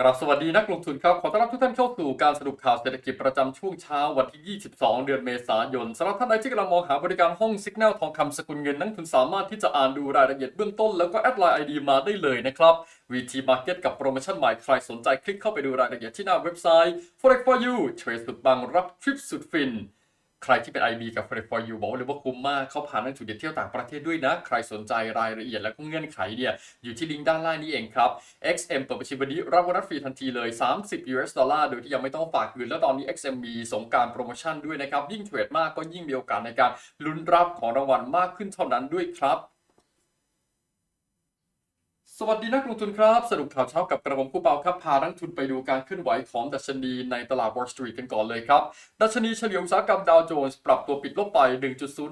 กราบสวัสดีนักลงทุนครับ ขอต้อนรับทุกท่านเข้าสู่การสรุปข่าวเศรษฐกิจประจำช่วงเช้าวันที่ 22 เดือนเมษายนสำหรับท่านใดที่กำลังมองหาบริการห้องสิกแนลทองคำสกุลเงินนักลงทุนสามารถที่จะอ่านดูรายละเอียดเบื้องต้นแล้วก็แอดไลน์ไอดีมาได้เลยนะครับ VT Market กับโปรโมชั่นใหม่ใครสนใจคลิกเข้าไปดูรายละเอียดที่หน้าเว็บไซต์ forex for you เทรดสุดปังรับทริปสุดฟิน ใครที่เป็น IB กับ f r e for You บอกว่าเลยว่าคุ้มมากเขาผ่านนักจุดเด็ดเที่ยวต่างประเทศด้วยนะ ใครสนใจรายละเอียดและก็เงื่อนไขเนี่ยอยู่ที่ลิงก์ด้านล่างนี้เองครับ XM เปิดบัญชีวันนี้รับวันัสฟรีทันทีเลย 30 US ดอลลาร์โดยที่ยังไม่ต้องฝากเงินแล้วตอนนี้ XM มีสงกรารโปรโมชั่นด้วยนะครับยิ่งเทรดมากก็ยิ่งมีโอกาสในการลุ้นรับของรางวัลมากขึ้นเท่านั้นด้วยครับ สวัสดีนักลงทุนครับ สรุปข่าวเช้ากับกระผมผู้เปาครับ พานักทุนไปดูการเคลื่อนไหวของดัชนีในตลาดวอลล์สตรีทกันก่อนเลยครับ ดัชนีเฉลี่ยอุตสาหกรรมดาวโจนส์ปรับตัวปิดลบไป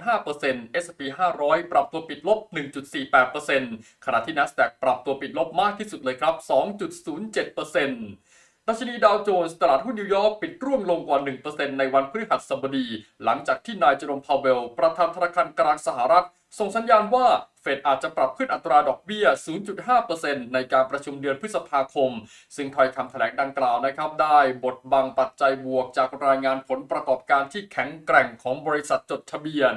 1.05% S&P 500 ปรับตัวปิดลบ 1.48%ขณะที่ NASDAQ ปรับตัวปิดลบมากที่สุดเลยครับ 2.07% ดัชนีดาวโจนส์ตลาดหุ้นนิวยอร์กปิดร่วงลงกว่า 1%ในวันพฤหัสบดี หลังจากที่นายเจอร์มพาวเวล ประธานธนาคารกลางสหรัฐ ส่งสัญญาณว่าเฟดอาจจะปรับขึ้นอัตราดอกเบี้ย 0.5%ในการประชุมเดือนพฤษภาคม ซึ่งถ้อยคำแถลงดังกล่าวนะครับ ได้บทบังปัจจัยบวกจากรายงานผลประกอบการที่แข็งแกร่งของบริษัทจดทะเบียน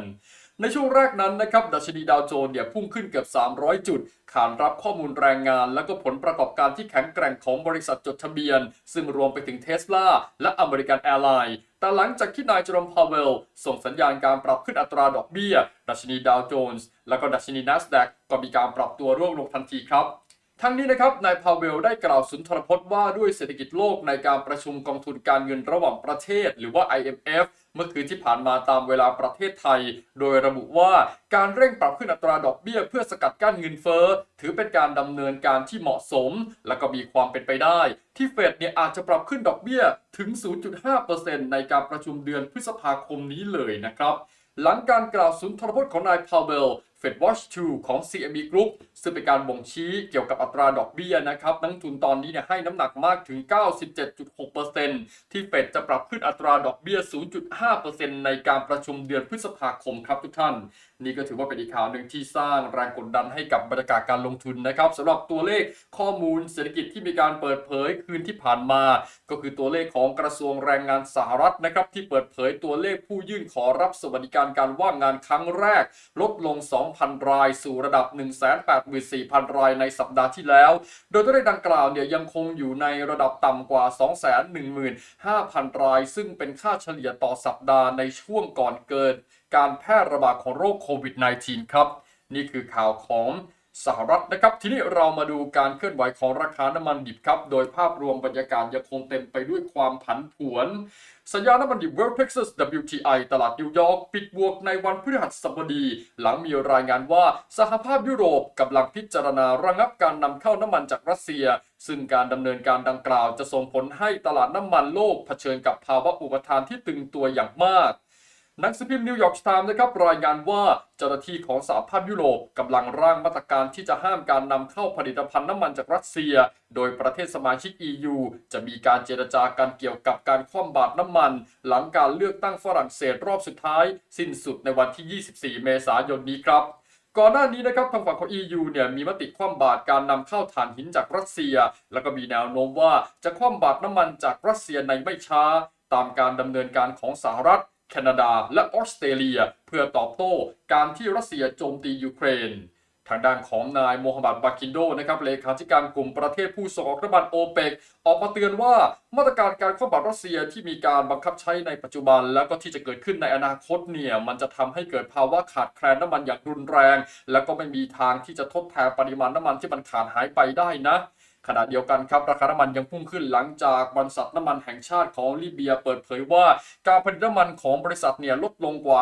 ในช่วงแรกนั้นนะครับดัชนีดาวโจนส์เนี่ยพุ่งขึ้นเกือบ 300 จุด ขานรับข้อมูลแรงงาน และก็ผลประกอบการที่แข็งแกร่งของบริษัทจดทะเบียน ซึ่งรวมไปถึงเทสลาและอเมริกันแอร์ไลน์แต่หลังจากที่นายเจอร์มพาวเวล ส่งสัญญาณการปรับขึ้นอัตราดอกเบี้ย ดัชนีดาวโจนส์และก็ดัชนี NASDAQ ก็มีการปรับตัวร่วงลงทันทีครับทั้งนี้นะครับ นายพาวเวลได้กล่าวสุนทรพจน์ว่าด้วยเศรษฐกิจโลกในการประชุมกองทุนการเงินระหว่างประเทศ หรือว่า IMF เมื่อคืนที่ผ่านมาตามเวลาประเทศไทย โดยระบุว่าการเร่งปรับขึ้นอัตราดอกเบี้ย เพื่อสกัดกั้นเงินเฟ้อ ถือเป็นการดำเนินการที่เหมาะสม และก็มีความเป็นไปได้ ที่เฟดเนี่ยอาจจะปรับขึ้นดอกเบี้ยถึง 0.5%ในการประชุมเดือนพฤษภาคมนี้เลยนะครับหลังการกล่าวสุนทรพจน์ของนายพาวเวล Fed Watch 2 ของ CME Group ซึ่งเป็นการบ่งชี้เกี่ยวกับอัตราดอกเบี้ยนะครับ นักทุนตอนนี้เนี่ยให้น้ำหนักมากถึง 97.6%ที่เฟดจะปรับขึ้นอัตราดอกเบี้ย 0.5%ในการประชุมเดือนพฤษภาคมครับทุกท่าน นี่ก็ถือว่าเป็นอีกข่าวหนึ่งที่สร้างแรงกดดันให้กับบรรยากาศการลงทุนนะครับสำหรับตัวเลขข้อมูลเศรษฐกิจที่มีการเปิดเผยคืนที่ผ่านมา ก็คือตัวเลขของกระทรวงแรงงานสหรัฐนะครับที่เปิดเผยตัวเลขผู้ยื่นขอรับสวัสดิการการว่างงานครั้งแรก ลดลง2,000 ราย สู่ระดับ 184,000 รายในสัปดาห์ที่แล้ว โดยตัวเลขดังกล่าวเนี่ยยังคงอยู่ในระดับต่ำกว่า 215,000 ราย ซึ่งเป็นค่าเฉลี่ยต่อสัปดาห์ในช่วงก่อนเกิด การแพร่ระบาดของโรคโควิด -19 ครับ นี่คือข่าวของ สหรัฐนะครับ ทีนี้เรามาดูการเคลื่อนไหวของราคาน้ำมันดิบครับ โดยภาพรวมบรรยากาศยังคงเต็มไปด้วยความผันผวน สัญญาน้ำมันดิบ West Texas WTI ตลาดนิวยอร์กปิดบวกในวันพฤหัสบดี หลังมีรายงานว่าสหภาพยุโรปกำลังพิจารณาระงับการนำเข้าน้ำมันจากรัสเซีย ซึ่งการดำเนินการดังกล่าวจะส่งผลให้ตลาดน้ำมันโลกเผชิญกับภาวะอุปทานที่ตึงตัวอย่างมาก นังสือพิมพ์นิวยอร์กไทม์นะครับรายงานว่าเจ้าหน้าที่ของสหภาพยุโรปกำลังร่างมาตรการที่จะห้ามการนำเข้าผลิตภัณฑ์น้ำมันจากรัสเซีย โดยประเทศสมาชิก EU จะมีการเจรจากันเกี่ยวกับการคว่ำบาตรน้ำมัน หลังการเลือกตั้งฝรั่งเศสรอบสุดท้าย สิ้นสุดในวันที่ 24 เมษายนนี้ครับก่อนหน้านี้นะครับทางฝั่งของ EU เนี่ยมีมติคว่ำบาตรการนำเข้าถ่านหินจากรัสเซีย แล้วก็มีแนวโน้มว่าจะคว่ำบาตรน้ำมันจากรัสเซียในไม่ช้า ตามการดำเนินการของสหรัฐ แคนาดา และออสเตรเลีย เพื่อตอบโต้การที่รัสเซียโจมตียูเครน ทางด้านของนายโมฮัมหมัดบากินโดนะครับเลขาธิการกลุ่มประเทศผู้ส่งออกน้ำมันโอเปกออกมาเตือนว่ามาตรการการคว่ำบาตรรัสเซียที่มีการบังคับใช้ในปัจจุบัน แล้วก็ที่จะเกิดขึ้นในอนาคตเนี่ยมันจะทำให้เกิดภาวะขาดแคลนน้ำมันอย่างรุนแรง แล้วก็ไม่มีทางที่จะทดแทนปริมาณน้ำมันที่มันขาดหายไปได้นะ ขณะเดียวกันครับราคาน้ำมันยังพุ่งขึ้นหลังจากบริษัทน้ำมันแห่งชาติของลิเบียเปิดเผยว่า การผลิตน้ำมันของบริษัทเนี่ยลดลงกว่า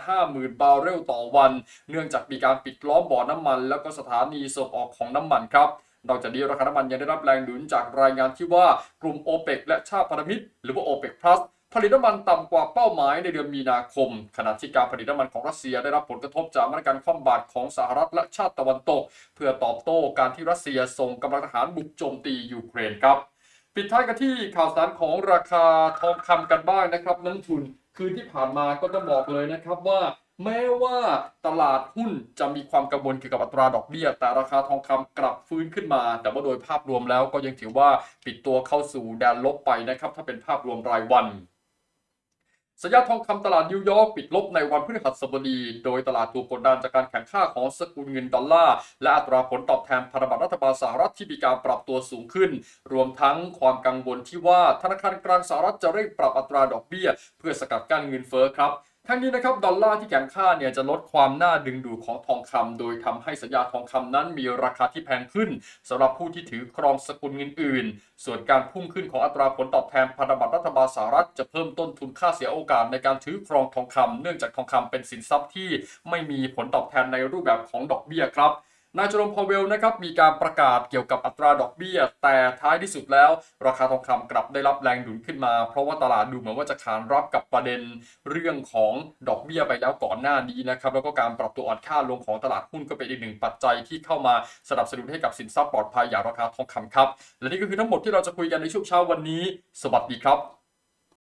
550,000 บาร์เรลต่อวัน เนื่องจากมีการปิดล้อมบ่อน้ำมัน แล้วก็สถานีส่งออกของน้ำมันครับนอกจากนี้ราคาน้ำมันยังได้รับแรงหนุนจากรายงานที่ว่ากลุ่มโอเปกและชาติพันธมิตร หรือว่าโอเปกพลัส ผลิตน้ำมันต่ำกว่าเป้าหมายในเดือนมีนาคม ขณะที่การผลิตน้ำมันของรัสเซียได้รับผลกระทบจากมาตรการคว่ำบาตรของสหรัฐและชาติตะวันตก เพื่อตอบโต้การที่รัสเซียส่งกำลังทหารบุกโจมตียูเครนครับ ปิดท้ายกันที่ข่าวสารของราคาทองคำกันบ้างนะครับนักลงทุนคืนที่ผ่านมาก็ต้องบอกเลยนะครับว่าแม้ว่าตลาดหุ้นจะมีความกังวลเกี่ยวกับอัตราดอกเบี้ย แต่ราคาทองคำกลับฟื้นขึ้นมา แต่ว่าโดยภาพรวมแล้วก็ยังถือว่าปิดตัวเข้าสู่แดนลบไปนะครับ ถ้าเป็นภาพรวมรายวัน สัญญาทองคำตลาดนิวยอร์กปิดลบในวันพฤหัสบดี โดยตลาดถูกกดดันจากการแข่งข้าของสกุลเงินดอลลาร์ และอัตราผลตอบแทนพันธบัตรรัฐบาลสหรัฐที่มีการปรับตัวสูงขึ้น รวมทั้งความกังวลที่ว่าธนาคารกลางสหรัฐจะเร่งปรับอัตราดอกเบี้ย เพื่อสกัดกั้นเงินเฟ้อครับ ทั้งนี้นะครับดอลลาร์ที่แข็งค่าเนี่ยจะลดความน่าดึงดูดของทองคำโดยทำให้สัญญาทองคำนั้นมีราคาที่แพงขึ้นสำหรับผู้ที่ถือครองสกุลเงินอื่น ส่วนการพุ่งขึ้นของอัตราผลตอบแทนพันธบัตรรัฐบาลสหรัฐจะเพิ่มต้นทุนค่าเสียโอกาสในการถือครองทองคำเนื่องจากทองคำเป็นสินทรัพย์ที่ไม่มีผลตอบแทนในรูปแบบของดอกเบี้ยครับ นายจอร์มพาวเวลนะครับมีการประกาศเกี่ยวกับอัตราดอกเบี้ย แต่ท้ายที่สุดแล้ว ราคาทองคำกลับได้รับแรงดุลขึ้นมา เพราะว่าตลาดดูเหมือนว่าจะขานรับกับประเด็นเรื่องของดอกเบี้ยไปแล้วก่อนหน้านี้นะครับแล้วก็การปรับตัวอ่อนค่าลงของตลาดหุ้นก็เป็นอีกหนึ่งปัจจัยที่เข้ามาสนับสนุนให้กับสินทรัพย์ปลอดภัยอย่างราคาทองคำครับและนี่ก็คือทั้งหมดที่เราจะคุยกันในช่วงเช้าวันนี้ สวัสดีครับ